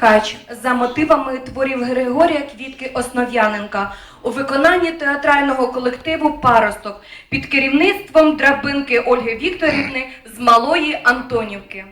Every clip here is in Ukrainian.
Хач за мотивами творів Григорія Квітки Основ'яненка у виконанні театрального колективу Паросток під керівництвом драбинки Ольги Вікторівни з Малої Антонівки.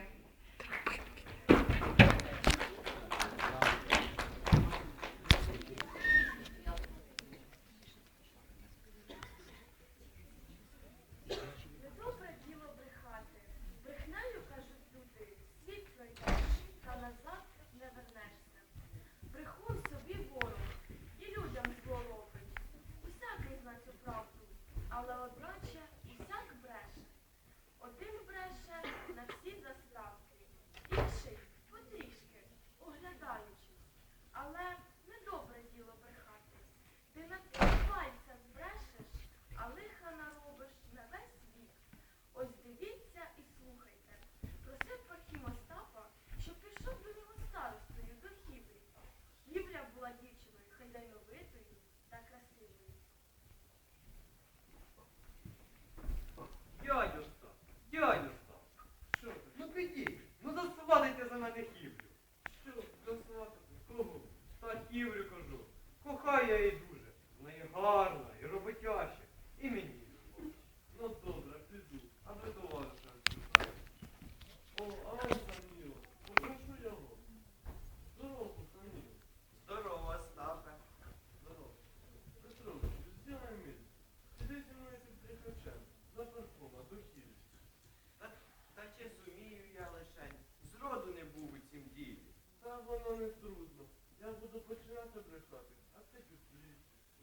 Буду починати брехати, а ти підплюєш.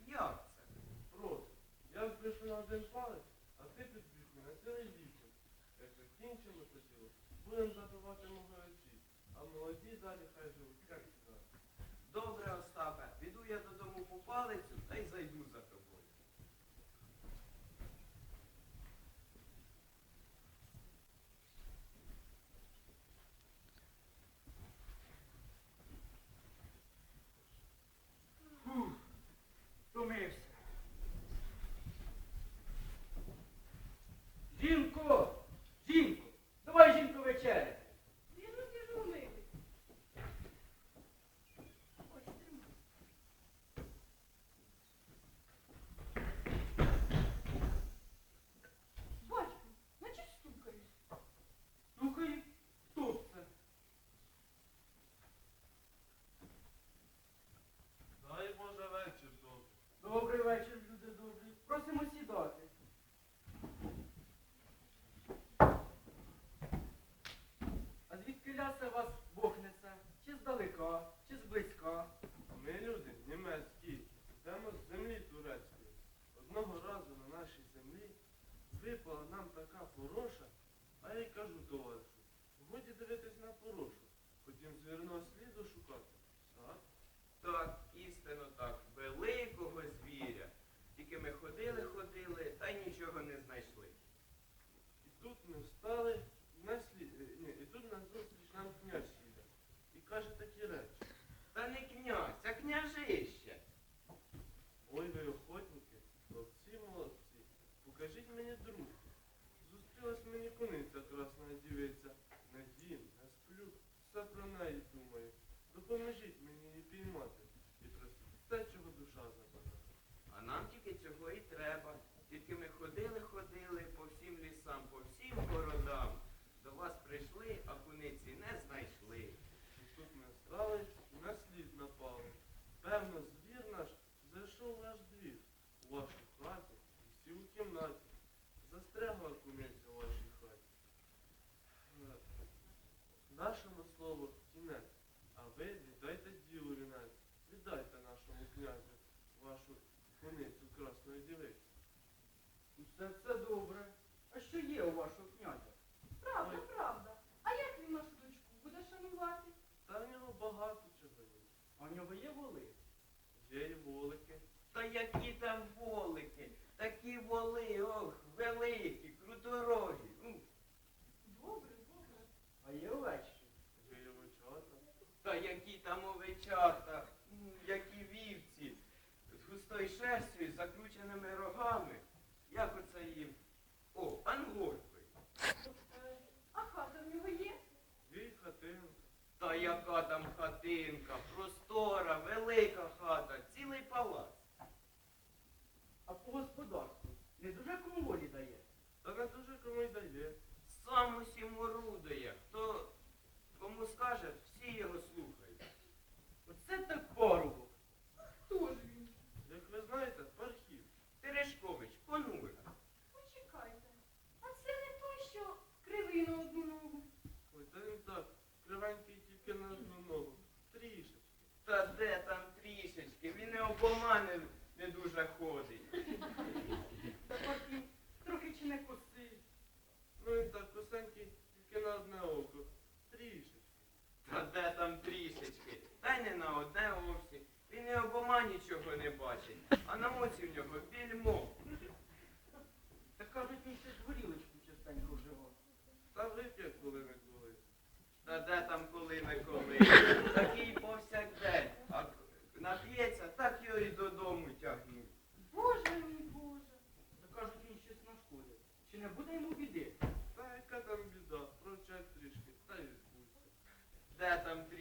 Як це? Просто. Я збрешу на один палець, а ти підбіг на цілий вісім. Як закінчимо діло, будемо забивати моголячі, а молоді далі хай живуть, як зараз. Добре, Остапе, піду я додому по палицю та й зайду лясе вас Бог? Чи здалека, чи зблизька? Ми люди німецькі, йдемо з землі турецької. Одного разу на нашій землі випала нам така пороша, а я й кажу товаришу, годі дивитись на порошу, хотім звірного сліду шукати. Так? Так, істинно так, великого звіря. Тільки ми ходили, ходили, та й нічого не знайшли. І тут ми встали, і на слід, е, ні, і тут на зустріч нам князь їде. І каже такі речі. Та не князь, а княжище. Ой ви охотники, хлопці молодці, покажіть мені дружбу. Зустрілась мені куниця красна дівиця. Не дім, не сплю, все про неї думаю. Допоможіть мені її піймати і простити те, чого душа забажає. А нам тільки цього і треба. Тільки ми ходили, ходили по всім лісам, по всім городам. До вас прийшли, а куниці не знайшли. І тут ми стали на слід напали. Певно, звір наш зайшов наш двір, у вашу хату і сів у кімнаті. Застрягла куниця у вашій хаті. Е, Слову кінець, а ви віддайте ділу вінець. Віддайте нашому князю вашу куницю красної дівиці. Усе це добре. А що є у вашого князя? Правда, Ой. правда. А як він нашу дочку буде шанувати? Та в нього багато чого є. А в нього є воли? Є й волики. Та які там волики, такі воли, ох, великі, круторогі. М, Добре, добре. А є овечки? Є й овечата. Та які там овечата, які вівці, з густою шерстю, і закрученими рогами. Як оце їм? О, ангоркою. Е, А хата в нього є? Є й хатинка. Та яка там хатинка, простора, велика хата, цілий палац. А по господарству не дуже кому волі дає. Та не дуже кому й дає. Сам усім орудує. Хто кому скаже, всі його слухають. Оце так парубок. Хто ж він? Як ви знаєте, пархів. Терешкович, понурик. Почекайте. А це не той, що кривий на одну ногу. Ой, та він так, кривенький тільки на одну ногу. Трішечки. Та де там трішечки, він не дуже ходить. Та такий трохи чи не косий. Ну він так косенький, тільки на одне око. Трішечки. Та де там трішечки? Та й не на одне овсі. Він і обома нічого не бачить, а на оці в нього більмо. Та кажуть, він ще ж горілочку частенько вживав. Та вип'є коли не коли. Та де там коли не коли. і додому тягнуть. Боже мій Боже. Та кажуть, він щось нашкодив. Чи не буде йому біди? Та яка там біда, провчать трішки, та й відбудься. Де там трішки?